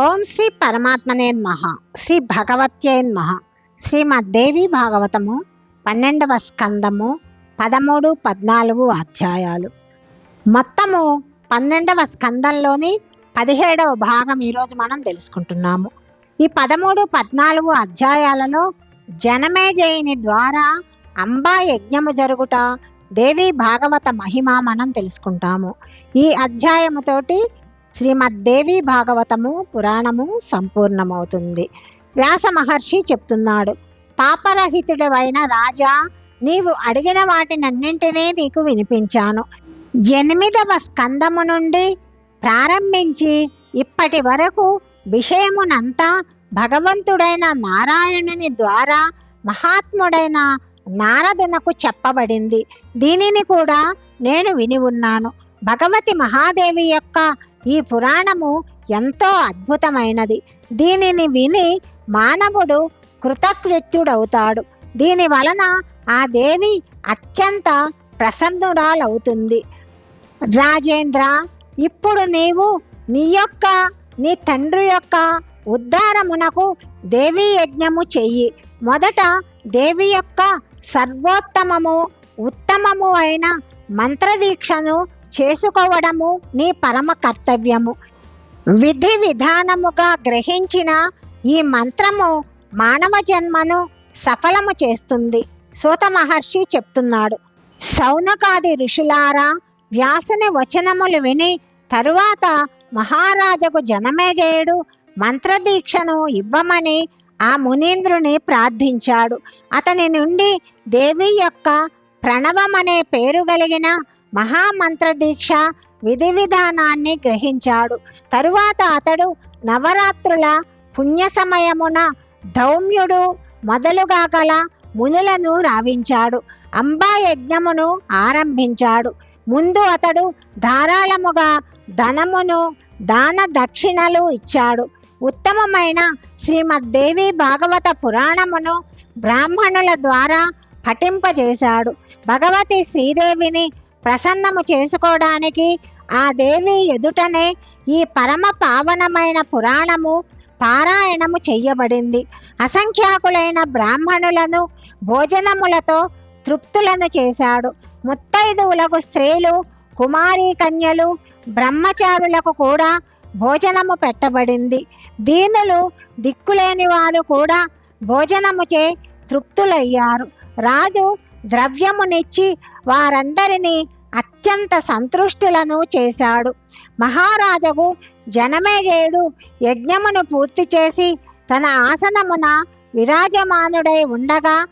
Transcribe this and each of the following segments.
ఓం శ్రీ పరమాత్మనే మహ శ్రీ భగవత్యే మహ శ్రీమద్దేవి భాగవతము పన్నెండవ స్కందము పదమూడు పద్నాలుగు అధ్యాయాలు. మొత్తము పన్నెండవ స్కందంలోని పదిహేడవ భాగం ఈరోజు మనం తెలుసుకుంటున్నాము. ఈ పదమూడు పద్నాలుగు అధ్యాయాలలో జనమేజయుని ద్వారా అంబా యజ్ఞము జరుగుట దేవి భాగవత మహిమ మనం తెలుసుకుంటాము. ఈ అధ్యాయముతోటి శ్రీమద్దేవి భాగవతము పురాణము సంపూర్ణమవుతుంది. వ్యాస మహర్షి చెప్తున్నాడు పాపరహితుడవైన రాజా నీవు అడిగిన వాటినన్నింటినీ నీకు వినిపించాను. ఎనిమిదవ స్కందము నుండి ప్రారంభించి ఇప్పటి వరకు విషయమునంతా భగవంతుడైన నారాయణుని ద్వారా మహాత్ముడైన నారదునకు చెప్పబడింది. దీనిని కూడా నేను విని ఉన్నాను. భగవతి మహాదేవి యొక్క ఈ పురాణము ఎంతో అద్భుతమైనది. దీనిని విని మానవుడు కృతకృత్యుడవుతాడు దీని వలన ఆ దేవి అత్యంత ప్రసన్నురాలవుతుంది. రాజేంద్ర ఇప్పుడు నీవు నీ యొక్క నీ తండ్రి యొక్క ఉద్ధారమునకు దేవీ యజ్ఞము చెయ్యి. మొదట దేవి యొక్క సర్వోత్తమము ఉత్తమము అయిన మంత్రదీక్షను చేసుకోవడము నీ పరమ కర్తవ్యము. విధి విధానముగా గ్రహించిన ఈ మంత్రము మానవ జన్మను సఫలము చేస్తుంది. సూత మహర్షి చెప్తున్నాడు. సౌనకాది ఋషులారా వ్యాసుని వచనములు విని తరువాత మహారాజకు జనమేజయుడు మంత్రదీక్షను ఇవ్వమని ఆ మునీంద్రుని ప్రార్థించాడు. అతని నుండి దేవి యొక్క ప్రణవమనే పేరు కలిగిన మహామంత్ర దీక్ష విధి విధానాన్ని గ్రహించాడు. తరువాత అతడు నవరాత్రుల పుణ్య సమయమున ధౌమ్యుడు మొదలుగా గల మునులను రావించాడు. అంబా యజ్ఞమును ఆరంభించాడు. ముందు అతడు ధారాళముగా ధనమును దాన దక్షిణలు ఇచ్చాడు. ఉత్తమమైన శ్రీమద్దేవి భాగవత పురాణమును బ్రాహ్మణుల ద్వారా పఠింపజేశాడు. భగవతి శ్రీదేవిని ప్రసన్నము చేసుకోవడానికి ఆ దేవి ఎదుటనే ఈ పరమ పావనమైన పురాణము పారాయణము చెయ్యబడింది అసంఖ్యాకులైన బ్రాహ్మణులను భోజనములతో తృప్తులను చేశాడు. ముత్తైదువులకు స్త్రీలు కుమారీ కన్యలు బ్రహ్మచారులకు కూడా భోజనము పెట్టబడింది. దీనులు దిక్కులేని వారు కూడా భోజనముచే తృప్తులయ్యారు. రాజు ద్రవ్యమునిచ్చి వారందరినీ అత్యంత సంతృష్టులను చేశాడు. మహారాజుకు జనమేజయుడు యజ్ఞమును పూర్తి చేసి తన ఆసనమున విరాజమానుడై ఉండగా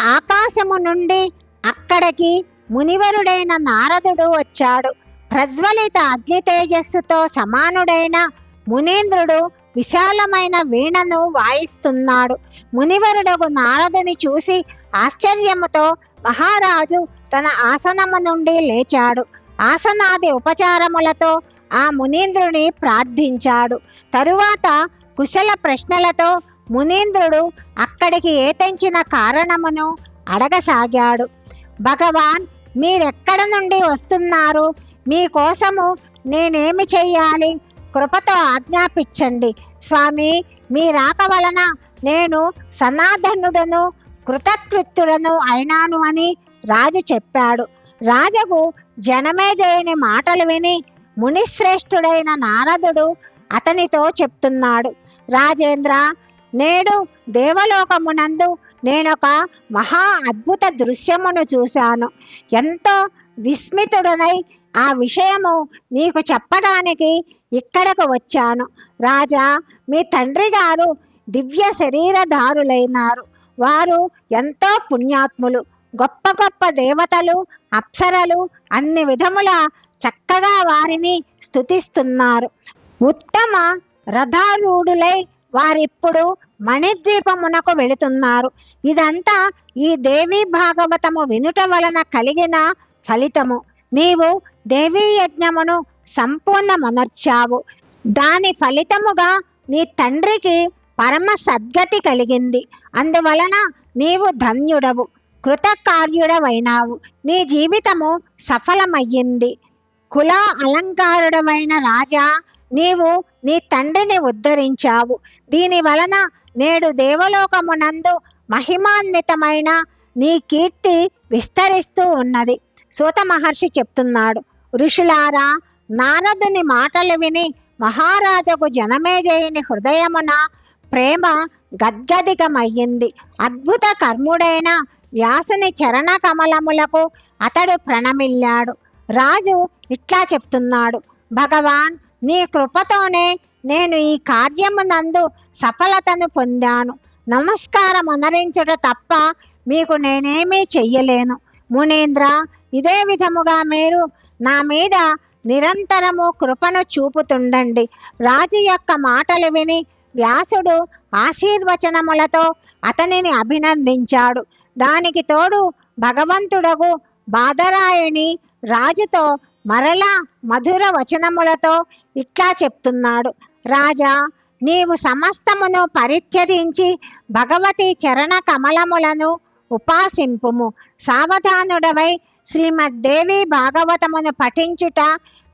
ఆకాశము నుండి అక్కడికి మునివరుడైన నారదుడు వచ్చాడు. ప్రజ్వలిత అగ్ని తేజస్సుతో సమానుడైన మునీంద్రుడు విశాలమైన వీణను వాయిస్తున్నాడు. మునివరుడకు నారదుని చూసి ఆశ్చర్యముతో మహారాజు తన ఆసనము నుండి లేచాడు. ఆసనాది ఉపచారములతో ఆ మునీంద్రుని ప్రార్థించాడు. తరువాత కుశల ప్రశ్నలతో మునీంద్రుడు అక్కడికి ఏతెంచిన కారణమును అడగసాగాడు. భగవాన్ మీరెక్కడ నుండి వస్తున్నారు? మీకోసము నేనేమి చెయ్యాలి? కృపతో ఆజ్ఞాపించండి. స్వామి మీ రాక వలన నేను సనాతనుడను కృతకృత్యులను అయినాను అని రాజు చెప్పాడు. రాజకు జనమేజయుని మాటలు విని మునిశ్రేష్ఠుడైన నారదుడు అతనితో చెప్తున్నాడు. రాజేంద్ర నేడు దేవలోకమునందు నేనొక మహా అద్భుత దృశ్యమును చూశాను. ఎంతో విస్మితుడనై ఆ విషయము నీకు చెప్పడానికి ఇక్కడకు వచ్చాను. రాజా మీ తండ్రి గారు దివ్య శరీరధారులైనారు. వారు ఎంతో పుణ్యాత్ములు గొప్ప గొప్ప దేవతలు అప్సరలు అన్ని విధముల చక్కగా వారిని స్థుతిస్తున్నారు ఉత్తమ రథారూఢులై వారిప్పుడు మణిద్వీపమునకు వెళుతున్నారు. ఇదంతా ఈ దేవి భాగవతము వినుట వలన కలిగిన ఫలితము. నీవు దేవీ యజ్ఞమును సంపూర్ణమనర్చావు. దాని ఫలితముగా నీ తండ్రికి పరమ సద్గతి కలిగింది. అందువలన నీవు ధన్యుడవు కృతకార్యుడవైనావు. నీ జీవితము సఫలమయ్యింది. కుల అలంకారుడమైన రాజా నీవు నీ తండ్రిని ఉద్ధరించావు. దీని వలన నేడు దేవలోకమునందు మహిమాన్వితమైన నీ కీర్తి విస్తరిస్తూ ఉన్నది. సూత మహర్షి చెప్తున్నాడు. ఋషులారా నారదుని మాటలు విని మహారాజుకు జనమేజయుని హృదయమున ప్రేమ గద్గదికమయ్యింది అద్భుత కర్ముడైన వ్యాసుని చరణ కమలములకు అతడు ప్రణమిల్లాడు. రాజు ఇట్లా చెప్తున్నాడు. భగవాన్ నీ కృపతోనే నేను ఈ కార్యమునందు సఫలతను పొందాను. నమస్కారం అనరించుట తప్ప మీకు నేనేమీ చెయ్యలేను. మునీంద్ర ఇదే విధముగా మీరు నా మీద నిరంతరము కృపను చూపుతుండండి. రాజు యొక్క మాటలు విని వ్యాసుడు ఆశీర్వచనములతో అతనిని అభినందించాడు. దానికి తోడు భగవంతుడగు బాదరాయణి రాజుతో మరలా మధుర వచనములతో ఇట్లా చెప్తున్నాడు. రాజా నీవు సమస్తమును పరిత్యజించి భగవతి చరణ కమలములను ఉపాసింపుము. సావధానుడవై శ్రీమద్దేవి భాగవతమును పఠించుట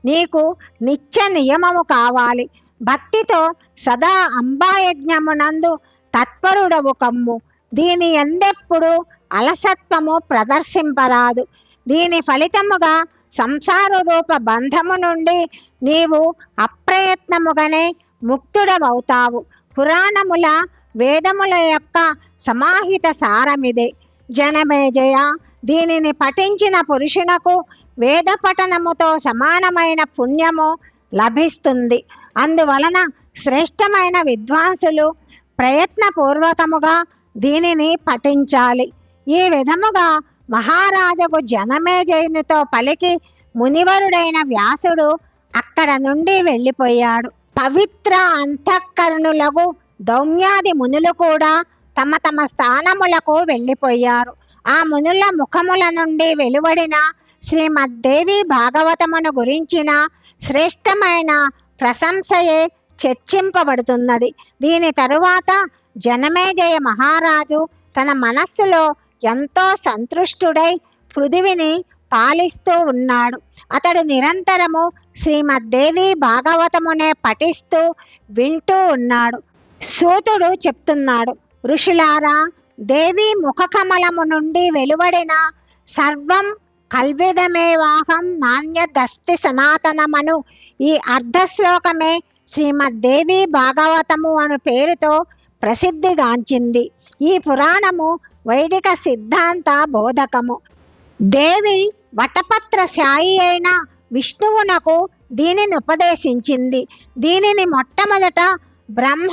నీకు నిత్య నియమము కావాలి. భక్తితో సదా అంబాయజ్ఞమునందు తత్పరుడవు కమ్ము. దీని ఎందెప్పుడు అలసత్వము ప్రదర్శింపరాదు. దీని ఫలితముగా సంసార రూప బంధము నుండి నీవు అప్రయత్నముగానే ముక్తుడవవుతావు. పురాణముల వేదముల యొక్క సమాహిత సారమిదే. జనమేజయ దీనిని పఠించిన పురుషునకు వేద పఠనముతో సమానమైన పుణ్యము లభిస్తుంది. అందువలన శ్రేష్టమైన విద్వాంసులు ప్రయత్నపూర్వకముగా దీనిని పఠించాలి. ఈ విధముగా మహారాజుకు జనమేజయునితో పలికి మునివరుడైన వ్యాసుడు అక్కడ నుండి వెళ్ళిపోయాడు. పవిత్ర అంతఃకరణులకు దౌమ్యాది మునులు కూడా తమ తమ స్థానములకు వెళ్ళిపోయారు. ఆ మునుల ముఖముల నుండి వెలువడిన శ్రీమద్దేవి భాగవతమును గురించిన శ్రేష్టమైన ప్రశంసయే చర్చింపబడుతున్నది. దీని తరువాత జనమేజయ మహారాజు తన మనస్సులో ఎంతో సంతృష్టుడై పృథివిని పాలిస్తూ ఉన్నాడు. అతడు నిరంతరము శ్రీమద్దేవి భాగవతమునే పఠిస్తూ వింటూ ఉన్నాడు. సూతుడు చెప్తున్నాడు ఋషులారా దేవి ముఖకమలము నుండి వెలువడిన సర్వం కల్విదమేవాహం నాణ్యదస్తి సనాతనమను ఈ అర్ధశ్లోకమే శ్రీమద్దేవి భాగవతము అను పేరుతో ప్రసిద్ధిగాంచింది. ఈ పురాణము వైదిక సిద్ధాంత బోధకము. దేవి వటపత్ర శాయి అయిన విష్ణువునకు దీనిని ఉపదేశించింది. దీనిని మొట్టమొదట బ్రహ్మ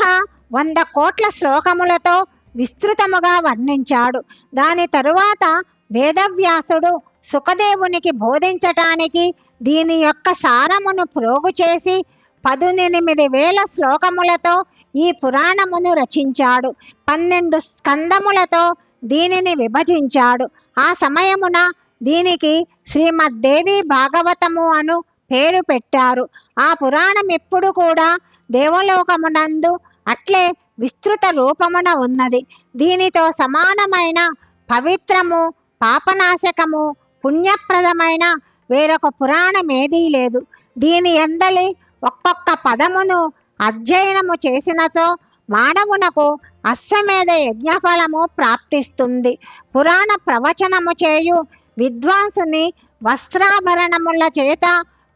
వంద కోట్ల శ్లోకములతో విస్తృతముగా వర్ణించాడు. దాని తరువాత వేదవ్యాసుడు సుఖదేవునికి బోధించటానికి దీని యొక్క సారమును ప్రోగు చేసి పదునెనిమిది వేల శ్లోకములతో ఈ పురాణమును రచించాడు. పన్నెండు స్కందములతో దీనిని విభజించాడు. ఆ సమయమున దీనికి శ్రీమద్దేవి భాగవతము అను పేరు పెట్టారు. ఆ పురాణం ఎప్పుడు కూడా దేవలోకమునందు అట్లే విస్తృత రూపమున ఉన్నది. దీనితో సమానమైన పవిత్రము పాపనాశకము పుణ్యప్రదమైన వేరొక పురాణం ఏదీ లేదు. దీని ఎందలి ఒక్కొక్క పదమును అధ్యయనము చేసినచో మానవునకు అశ్వమేధ యజ్ఞఫలము ప్రాప్తిస్తుంది. పురాణ ప్రవచనము చేయు విద్వాంసుని వస్త్రాభరణముల చేత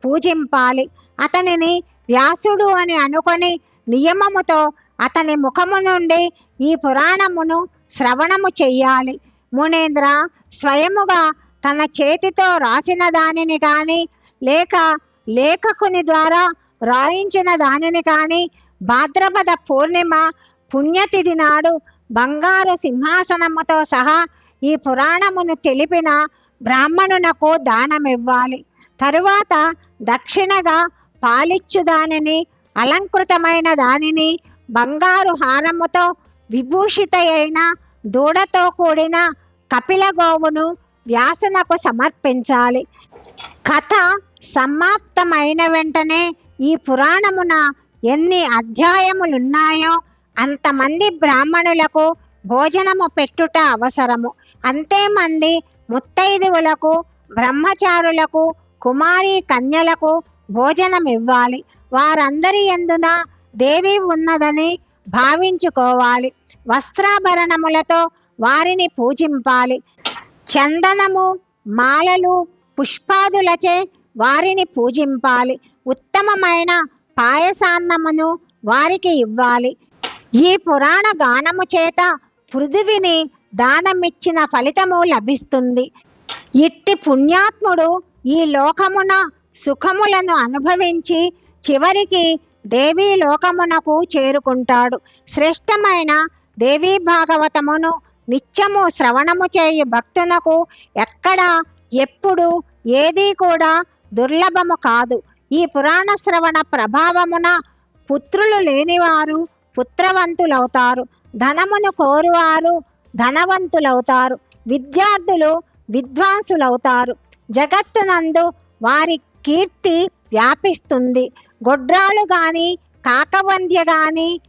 పూజింపాలి. అతనిని వ్యాసుడు అని అనుకొని నియమముతో అతని ముఖము నుండి ఈ పురాణమును శ్రవణము చెయ్యాలి. మునేంద్ర స్వయముగా తన చేతితో రాసిన దానిని కానీ లేక లేఖకుని ద్వారా రాయించిన దానిని కానీ భాద్రపద పూర్ణిమ పుణ్యతిథి నాడు బంగారు సింహాసనముతో సహా ఈ పురాణమును తెలిపిన బ్రాహ్మణునకు దానమివ్వాలి. తరువాత దక్షిణగా పాలిచ్చు దానిని అలంకృతమైన దానిని బంగారు హారముతో విభూషిత అయిన దూడతో కూడిన కపిల గోవును వ్యాసనకు సమర్పించాలి. కథ సమాప్తమైన వెంటనే ఈ పురాణమున ఎన్ని అధ్యాయములున్నాయో అంతమంది బ్రాహ్మణులకు భోజనము పెట్టుట అవసరము. అంతేమంది ముత్తైదువులకు బ్రహ్మచారులకు కుమారి కన్యలకు భోజనం ఇవ్వాలి. వారందరి ఎందున దేవి ఉన్నదని భావించుకోవాలి. వస్త్రాభరణములతో వారిని పూజింపాలి. చందనము మాలలు పుష్పాదులచే వారిని పూజింపాలి. ఉత్తమమైన పాయసాన్నమును వారికి ఇవ్వాలి. ఈ పురాణ గానము చేత పృథువిని దానమిచ్చిన ఫలితము లభిస్తుంది. ఇట్టి పుణ్యాత్ముడు ఈ లోకమున సుఖములను అనుభవించి చివరికి దేవీ లోకమునకు చేరుకుంటాడు. శ్రేష్టమైన దేవీ భాగవతమును నిత్యము శ్రవణము చేయు భక్తునకు ఎక్కడ ఎప్పుడు ఏదీ కూడా దుర్లభము కాదు. ఈ పురాణ శ్రవణ ప్రభావమున పుత్రులు లేనివారు పుత్రవంతులవుతారు. ధనమును కోరువారు ధనవంతులవుతారు. విద్యార్థులు విద్వాంసులవుతారు. జగత్తునందు వారి కీర్తి వ్యాపిస్తుంది. గొడ్రాలు గాని కాకవంద్య గాని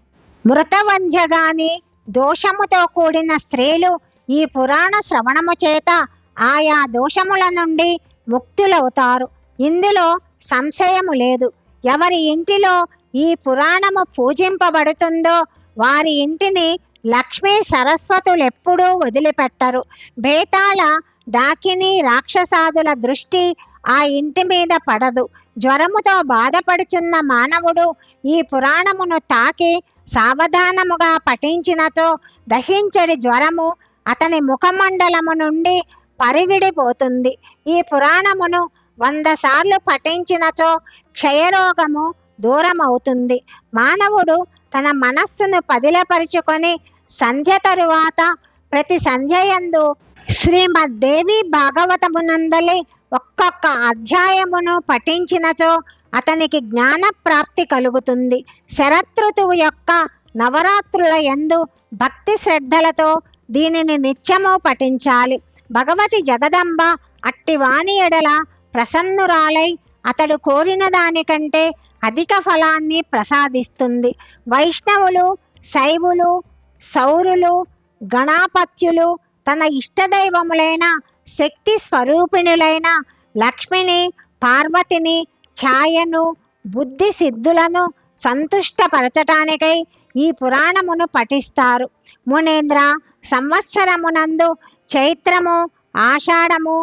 మృతవంధ్య గాని దోషముతో కూడిన స్త్రీలు ఈ పురాణ శ్రవణము చేత ఆయా దోషముల నుండి ముక్తులవుతారు. ఇందులో సంశయము లేదు. ఎవరి ఇంటిలో ఈ పురాణము పూజింపబడుతుందో వారి ఇంటిని లక్ష్మీ సరస్వతులెప్పుడూ వదిలిపెట్టరు. బేతాళ డాకిని రాక్షసాదుల దృష్టి ఆ ఇంటి మీద పడదు. జ్వరముతో బాధపడుచున్న మానవుడు ఈ పురాణమును తాకి సావధానముగా పఠించినచో దహించడి జ్వరము అతని ముఖమండలము నుండి పరివిడిపోతుంది. ఈ పురాణమును వంద సార్లు పఠించినచో క్షయరోగము దూరమవుతుంది. మానవుడు తన మనస్సును పదిలపరుచుకొని సంధ్య తరువాత ప్రతి సంధ్యయందు శ్రీమద్దేవి భాగవతమునందలి ఒక్కొక్క అధ్యాయమును పఠించినచో అతనికి జ్ఞాన ప్రాప్తి కలుగుతుంది. శరతృతువు యొక్క నవరాత్రుల యందు భక్తి శ్రద్ధలతో దీనిని నిత్యము పఠించాలి. భగవతి జగదంబ అట్టివాణి ఎడల ప్రసన్నురాలై అతడు కోరిన దానికంటే అధిక ఫలాన్ని ప్రసాదిస్తుంది. వైష్ణవులు శైవులు సౌరులు గణాపత్యులు తన ఇష్టదైవములైన శక్తి స్వరూపిణులైన లక్ష్మిని పార్వతిని ఛాయను బుద్ధి సిద్ధులను సంతుష్టపరచటానికై ఈ పురాణమును పఠిస్తారు. మునేంద్ర సంవత్సరమునందు చైత్రము ఆషాఢము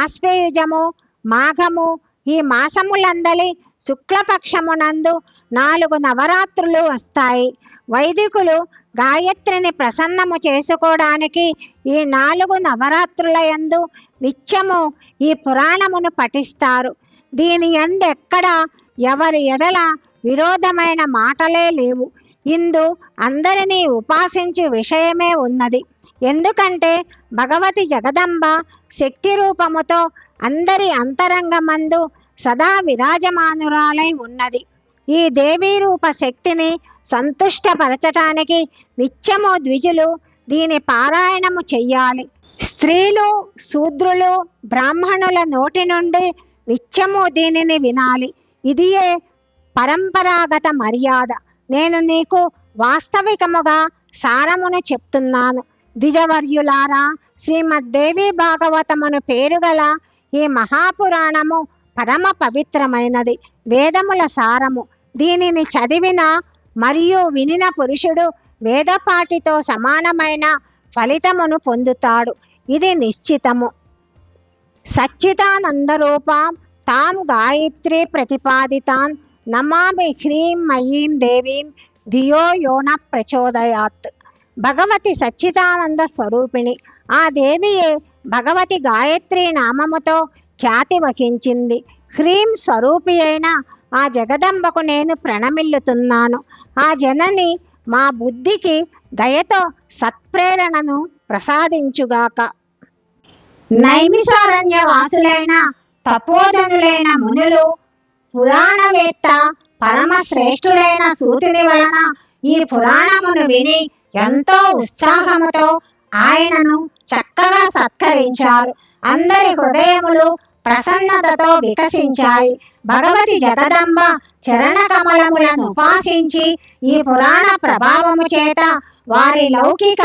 ఆశ్వేయుజము మాఘము ఈ మాసములందలి శుక్లపక్షమునందు నాలుగు నవరాత్రులు వస్తాయి. వైదికులు గాయత్రిని ప్రసన్నము చేసుకోవడానికి ఈ నాలుగు నవరాత్రుల యందు నిత్యము ఈ పురాణమును పఠిస్తారు. దీని యందు ఎవరి ఎడల విరోధమైన మాటలే లేవు. ఇందు అందరినీ ఉపాసించి విషయమే ఉన్నది. ఎందుకంటే భగవతి జగదంబ శక్తి రూపముతో అందరి అంతరంగమందు సదా విరాజమానురాలై ఉన్నది. ఈ దేవీ రూప శక్తిని సంతుష్టపరచటానికి నిత్యము ద్విజులు దీని పారాయణము చెయ్యాలి. స్త్రీలు శూద్రులు బ్రాహ్మణుల నోటి నుండి నిత్యము దీనిని వినాలి. ఇదియే పరంపరాగత మర్యాద. నేను నీకు వాస్తవికముగా సారమును చెప్తున్నాను. ద్విజవర్యులారా శ్రీమద్దేవి భాగవతమును పేరుగల ఈ మహాపురాణము పరమ పవిత్రమైనది. వేదముల సారము. దీనిని చదివిన మరియు వినిన పురుషుడు వేదపాటితో సమానమైన ఫలితమును పొందుతాడు. ఇది నిశ్చితము. సచ్చిదానందరూపాం. తాం గాయత్రి ప్రతిపాదితాన్ నమామి హ్రీం మయీం దేవీం. ధియో యోన ప్రచోదయాత్. భగవతి సచ్చిదానంద స్వరూపిణి. ఆ దేవియే భగవతి గాయత్రి నామముతో ఖ్యాతి వహించింది. హ్రీం స్వరూపి అయిన ఆ జగదంబకు నేను ప్రణమిల్లుతున్నాను. ఆ జనని మా బుద్ధికి దయతో సత్ప్రేరణను ప్రసాదించుగాక. నైమిసారణ్య వాసులైన తపోధనులైన మునులు పురాణవేత్త పరమశ్రేష్ఠుడైన సూతుని వలన ఈ పురాణమును విని ఎంతో ఉత్సాహముతో ఆయనను చక్కగా సత్కరించారు. అందరి హృదయములు ప్రసన్నతతో వికసించాయి. భగవతి జగదంబ చరణ కమలములను ఉపాసించి ఈ పురాణ ప్రభావము చేత వారి లౌకిక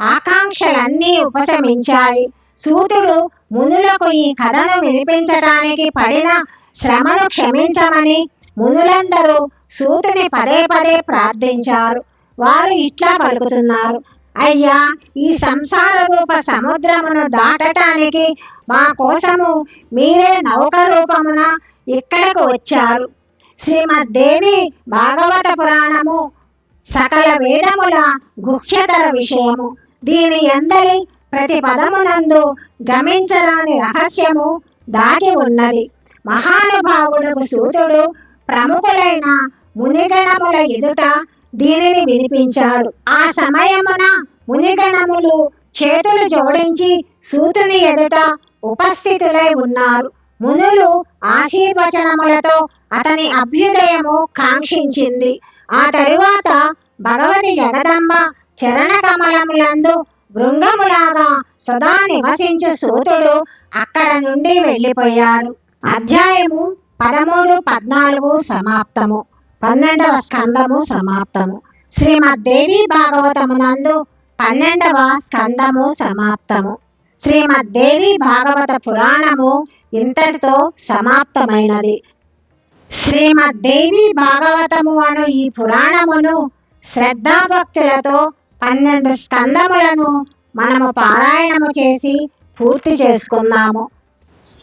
ఆకాంక్షలన్నీ ఉపశమించాయి. సూతుడు మునులకు ఈ కథను వినిపించటానికి పడిన శ్రమను క్షమించమని మునులందరూ సూతుని పదే పదే ప్రార్థించారు. వారు ఇట్లా పలుకుతున్నారు. అయ్యా ఈ సంసార రూప సముద్రమును దాటటానికి మా కోసము మీరే నౌక రూపమున ఇక్కడకు వచ్చారు. శ్రీమద్దేవి భాగవత పురాణము సకల వేదముల గుహ్యతర విషయము. దీని ఎందరి ప్రతి పదమునందు గమించరాని రహస్యము దాగి ఉన్నది. మహానుభావుడకు సూతుడు ప్రముఖులైన మునిగణముల ఎదుట దీనిని వినిపించాడు. ఆ సమయమున మునిగణములు చేతులు జోడించి సూతుని ఎదుట ఉపస్థితులై ఉన్నారు. మునులు ఆశీర్వచనములతో అతని అభ్యుదయము కాంక్షించింది. ఆ తరువాత భగవతి జగదంబ చరణ కమలములందు భృంగములాగా సదా నివసించు సూతుడు. అక్కడ నుండి వెళ్ళిపోయాడు. అధ్యాయము పదమూడు పద్నాలుగు సమాప్తము. పన్నెండవ స్కందము సమాప్తము. శ్రీమద్దేవి భాగవతమునందు పన్నెండవ స్కందము సమాప్తము. శ్రీమద్దేవి భాగవత పురాణము ఇంతటితో సమాప్తమైనది. శ్రీమద్దేవి భాగవతము అను ఈ పురాణమును శ్రద్ధాభక్తులతో పన్నెండు స్కందములను మనము పారాయణము చేసి పూర్తి చేసుకున్నాము.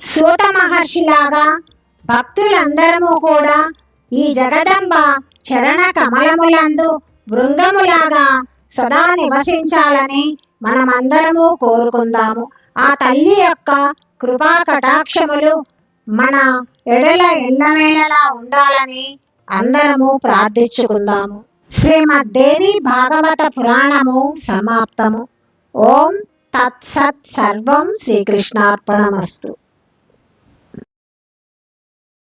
సూత మహర్షిలాగా భక్తులందరము కూడా ఈ జగదంబ చరణ కమలములందు బృంగములాగా సదా నివసించాలని మనమందరము కోరుకుందాము. ఆ తల్లి యొక్క కృపా కటాక్షములు మన ఎడల ఎల్లవేళలా ఉండాలని అందరము ప్రార్థించుకుందాము. శ్రీమద్దేవి భాగవత పురాణము సమాప్తము. ఓం తత్సత్ సర్వం శ్రీకృష్ణార్పణమస్తు.